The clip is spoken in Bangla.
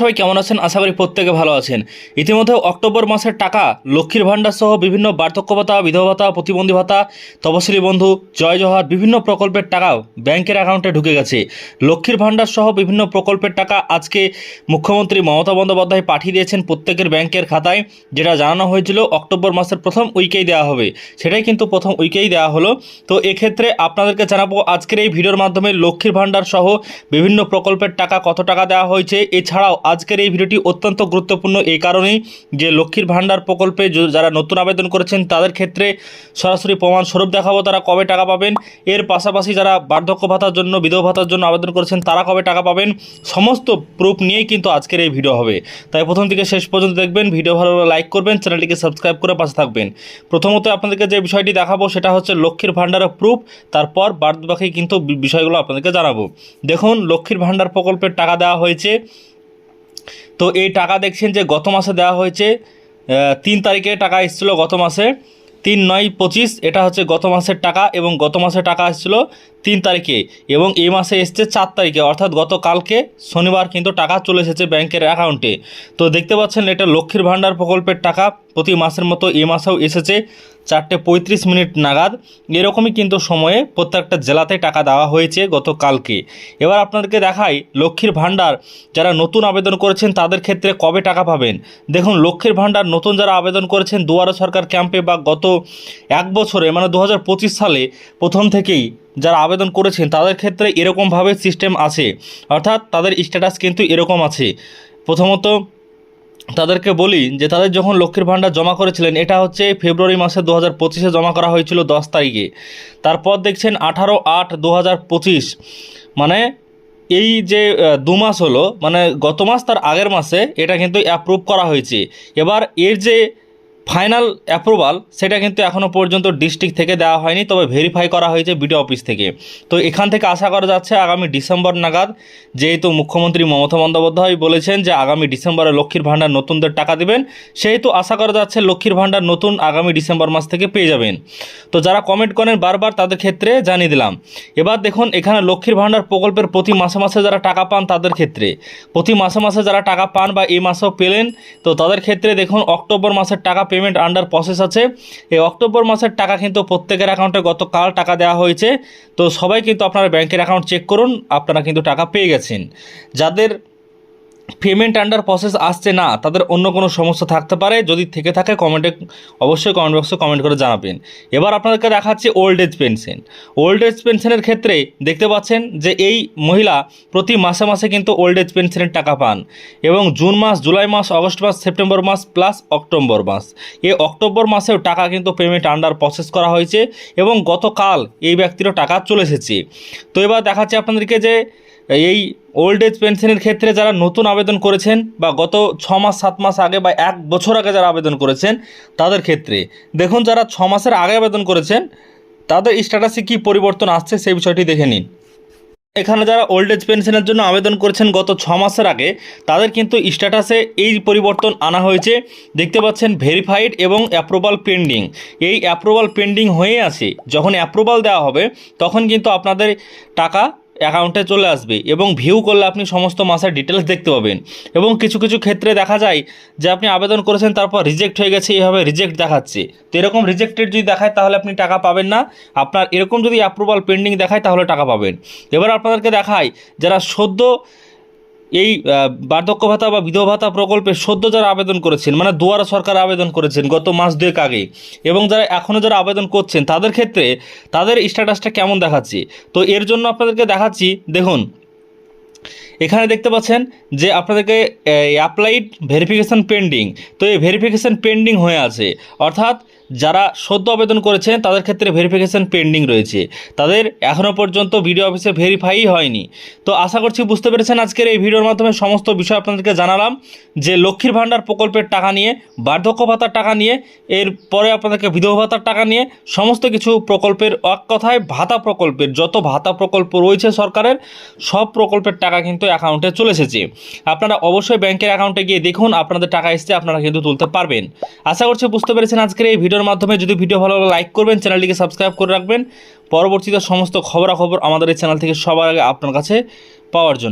সবাই কেমন আছেন? আশা করি প্রত্যেকে ভালো আছেন। ইতিমধ্যে অক্টোবর মাসের টাকা, লক্ষ্মীর ভাণ্ডার সহ বিভিন্ন বার্ধক্য ভাতা, বিধবা ভাতা, প্রতিবন্ধী ভাতা, তপশিলি বন্ধু, জয় জওহার বিভিন্ন প্রকল্পের টাকা ব্যাংকের অ্যাকাউন্টে ঢুকে গেছে। লক্ষ্মীর ভাণ্ডার সহ বিভিন্ন প্রকল্পের টাকা আজকে মুখ্যমন্ত্রী মমতা বন্দ্যোপাধ্যায় পাঠিয়ে দিয়েছেন প্রত্যেকের ব্যাংকের খাতায়, যেটা জানানো হয়েছিল অক্টোবর মাসের প্রথম উইকেই দেওয়া হবে। সেটাই কিন্তু প্রথম উইকেই দেওয়া হলো। তো এক্ষেত্রে আপনাদেরকে জানাব, আজকের এই ভিডিওর মাধ্যমে লক্ষ্মীর ভাণ্ডার সহ বিভিন্ন প্রকল্পের টাকা কত টাকা দেওয়া হয়েছে? এছাড়াও আজকের এই ভিডিওটি অত্যন্ত গুরুত্বপূর্ণ এই কারণেই যে লক্ষ্মীর ভাণ্ডার প্রকল্পে যারা নতুন আবেদন করেছেন, তাদের ক্ষেত্রে সরাসরি প্রমাণস্বরূপ দেখাবো তারা কবে টাকা পাবেন। এর পাশাপাশি যারা বার্ধক্য ভাতার জন্য, বিধবা ভাতার জন্য আবেদন করেছেন, তারা কবে টাকা পাবেন? সমস্ত প্রুফ নিয়েই কিন্তু আজকের এই ভিডিও হবে। তাই প্রথম থেকে শেষ পর্যন্ত দেখবেন, ভিডিও ভালো লাইক করবেন, চ্যানেলটিকে সাবস্ক্রাইব করে পাশে থাকবেন। প্রথমত আপনাদেরকে যে বিষয়টি দেখাবো, সেটা হচ্ছে লক্ষ্মীর ভাণ্ডারের প্রুফ, তারপর বাদ কিন্তু বিষয়গুলো আপনাদেরকে জানাব। দেখুন, লক্ষ্মীর ভাণ্ডার প্রকল্পের টাকা দেওয়া হয়েছে। তো এই টাকা দেখছেন যে গত মাসে দেওয়া হয়েছে তিন তারিখে টাকা এসেছিল গত মাসে, তিন নয় পঁচিশ, এটা হচ্ছে গত মাসের টাকা এবং গত মাসে টাকা এসেছিল তিন তারিখে এবং এই মাসে এসছে চার তারিখে, অর্থাৎ গতকালকে শনিবার কিন্তু টাকা চলে এসেছে ব্যাংকের অ্যাকাউন্টে। তো দেখতে পাচ্ছেন এটা লক্ষ্মীর ভাণ্ডার প্রকল্পের টাকা প্রতি মাসের মতো এ মাসেও এসেছে চারটে পঁয়ত্রিশ মিনিট নাগাদ। এরকমই কিন্তু সময়ে প্রত্যেকটা জেলাতে টাকা দেওয়া হয়েছে গতকালকে। এবার আপনাদেরকে দেখাই লক্ষ্মীর ভাণ্ডার। যারা নতুন আবেদন করেছেন তাদের ক্ষেত্রে কবে টাকা পাবেন? দেখুন, লক্ষ্মীর ভাণ্ডার নতুন যারা আবেদন করেছেন দুয়ারে সরকার ক্যাম্পে বা গত এক বছরে মানে দু হাজার পঁচিশ সালে প্রথম থেকেই যারা আবেদন করেছেন তাদের ক্ষেত্রে এরকমভাবে সিস্টেম আছে। অর্থাৎ তাদের স্ট্যাটাস কিন্তু এরকম আছে। প্রথমত তাদেরকে বলি যে তাদের যখন লক্ষ্মীর ভাণ্ডার জমা করেছিলেন, এটা হচ্ছে ফেব্রুয়ারি মাসে দু হাজার পঁচিশে জমা করা হয়েছিল দশ তারিখে। তারপর দেখছেন আঠারো আট দু হাজার পঁচিশ মানে এই যে দু মাস হলো মানে গত মাস তার আগের মাসে এটা কিন্তু অ্যাপ্রুভ করা হয়েছে। এবার এর যে ফাইনাল অ্যাপ্রুভাল, সেটা কিন্তু এখনও পর্যন্ত ডিস্ট্রিক্ট থেকে দেওয়া হয়নি, তবে ভেরিফাই করা হয়েছে বিডিও অফিস থেকে। তো এখান থেকে আশা করা যাচ্ছে আগামী ডিসেম্বর নাগাদ যেহেতু মুখ্যমন্ত্রী মমতা বন্দ্যোপাধ্যায় বলেছেন যে আগামী ডিসেম্বরে লক্ষ্মীর ভাণ্ডার নতুনদের টাকা দেবেন, সেহেতু আশা করা যাচ্ছে লক্ষ্মীর ভাণ্ডার নতুন আগামী ডিসেম্বর মাস থেকে পেয়ে যাবেন। তো যারা কমেন্ট করেন বারবার তাদের ক্ষেত্রে জানিয়ে দিলাম। এবার দেখুন, এখানে লক্ষ্মীর ভাণ্ডার প্রকল্পের প্রতি মাসে মাসে যারা টাকা পান তাদের ক্ষেত্রে। প্রতি মাসে মাসে যারা টাকা পান বা এই মাসেও পেলেন, তো তাদের ক্ষেত্রে দেখুন, অক্টোবর মাসের টাকা পেমেন্ট আন্ডার প্রসেস আছে। এই অক্টোবর মাসের টাকা কিন্তু প্রত্যেকের অ্যাকাউন্টে গতকাল টাকা দেওয়া হয়েছে। তো সবাই কিন্তু আপনারা ব্যাংকের অ্যাকাউন্ট চেক করুন, আপনারা কিন্তু টাকা পেয়ে গেছেন। যাদের পেমেন্ট আন্ডার প্রসেস আসছে না, তাদের অন্য কোনো সমস্যা থাকতে পারে, যদি থেকে থাকে কমেন্টে অবশ্যই কমেন্ট বক্সে কমেন্ট করে জানাবেন। এবার আপনাদেরকে দেখাচ্ছি old age pension. Old age পেনশনের ক্ষেত্রে দেখতে পাচ্ছেন যে এই মহিলা প্রতি মাসে মাসে কিন্তু ওল্ড এজ পেনশনের টাকা পান এবং জুন মাস, জুলাই মাস আগস্ট মাস, সেপ্টেম্বর মাস প্লাস অক্টোবর মাস। এই অক্টোবর মাসেও টাকা কিন্তু পেমেন্ট আন্ডার প্রসেস করা হয়েছে এবং গতকাল এই ব্যক্তিরও টাকা চলে এসেছে। তো এবার দেখাচ্ছি আপনাদেরকে যে এই ওল্ড এজ পেনশনের ক্ষেত্রে যারা নতুন আবেদন করেছেন বা গত ছ মাস, সাত মাস আগে বা এক বছর আগে যারা আবেদন করেছেন, তাদের ক্ষেত্রে। দেখুন, যারা ছ মাসের আগে আবেদন করেছেন, তাদের স্ট্যাটাসে কী পরিবর্তন আসছে সেই বিষয়টি দেখে নিন। এখানে যারা ওল্ড এজ পেনশনের জন্য আবেদন করেছেন গত ছ মাসের আগে, তাদের কিন্তু স্ট্যাটাসে এই পরিবর্তন আনা হয়েছে। দেখতে পাচ্ছেন ভেরিফাইড এবং অ্যাপ্রুভাল পেন্ডিং এই অ্যাপ্রুভাল পেন্ডিং হয়ে আছে। যখন অ্যাপ্রুভাল দেওয়া হবে, তখন কিন্তু আপনাদের টাকা অ্যাকাউন্টে চলে আসবে এবং ভিউ করলে আপনি সমস্ত মাসের ডিটেলস দেখতে পাবেন। এবং কিছু কিছু ক্ষেত্রে দেখা যায় যে আপনি আবেদন করেছেন, তারপর রিজেক্ট হয়ে গেছে, এইভাবে রিজেক্ট দেখাচ্ছে। তো এরকম রিজেক্টেড যদি দেখায়, তাহলে আপনি টাকা পাবেন না। আপনার এরকম যদি অ্যাপ্রুভাল পেন্ডিং দেখায়, তাহলে টাকা পাবেন। এবার আপনাদেরকে দেখায় যারা সদ্য এই বার্ধক্য ভাতা বা বিধবা ভাতা প্রকল্পে সদ্য যারা আবেদন করেছেন মানে দুয়ারা সরকার আবেদন করেছেন গত মাস দুয়েক আগে, এবং যারা এখনও যারা আবেদন করছেন, তাদের ক্ষেত্রে তাদের স্ট্যাটাসটা কেমন দেখাচ্ছে? তো এর জন্য আপনাদেরকে দেখাচ্ছি, দেখুন, এখানে দেখতে পাচ্ছেন যে আপনাদেরকে অ্যাপ্লাইড ভেরিফিকেশান পেন্ডিং তো এই ভেরিফিকেশান পেন্ডিং হয়ে আছে। অর্থাৎ যারা সদ্য আবেদন করেছেন, তাদের ক্ষেত্রে ভেরিফিকেশান পেন্ডিং রয়েছে। তাদের এখনও পর্যন্ত ভিডিও অফিসে ভেরিফাই হয়নি। তো আশা করছি বুঝতে পেরেছেন আজকের এই ভিডিওর মাধ্যমে সমস্ত বিষয় আপনাদেরকে জানালাম, যে লক্ষ্মীর ভাণ্ডার প্রকল্পের টাকা নিয়ে, বার্ধক্য ভাতার টাকা নিয়ে, এর পরে আপনাদেরকে বিধবা ভাতার টাকা নিয়ে, সমস্ত কিছু প্রকল্পের এক কথায় ভাতা প্রকল্পের, যত ভাতা প্রকল্প রয়েছে সরকারের, সব প্রকল্পের টাকা কিন্তু অ্যাকাউন্টে চলে এসেছে। আপনারা অবশ্যই ব্যাংকের অ্যাকাউন্টে গিয়ে দেখুন, আপনাদের টাকা এসছে, আপনারা কিন্তু তুলতে পারবেন। আশা করছি বুঝতে পেরেছেন আজকের এই ভিডিওর মাধ্যমে যদি ভিডিও ভালো লাইক করবেন, চ্যানেলটিকে সাবস্ক্রাইব করে রাখবেন। পরবর্তীতে সমস্ত খবরাখবর আমাদের এই চ্যানেল থেকে সবার আগে আপনার কাছে পাওয়ার জন্য।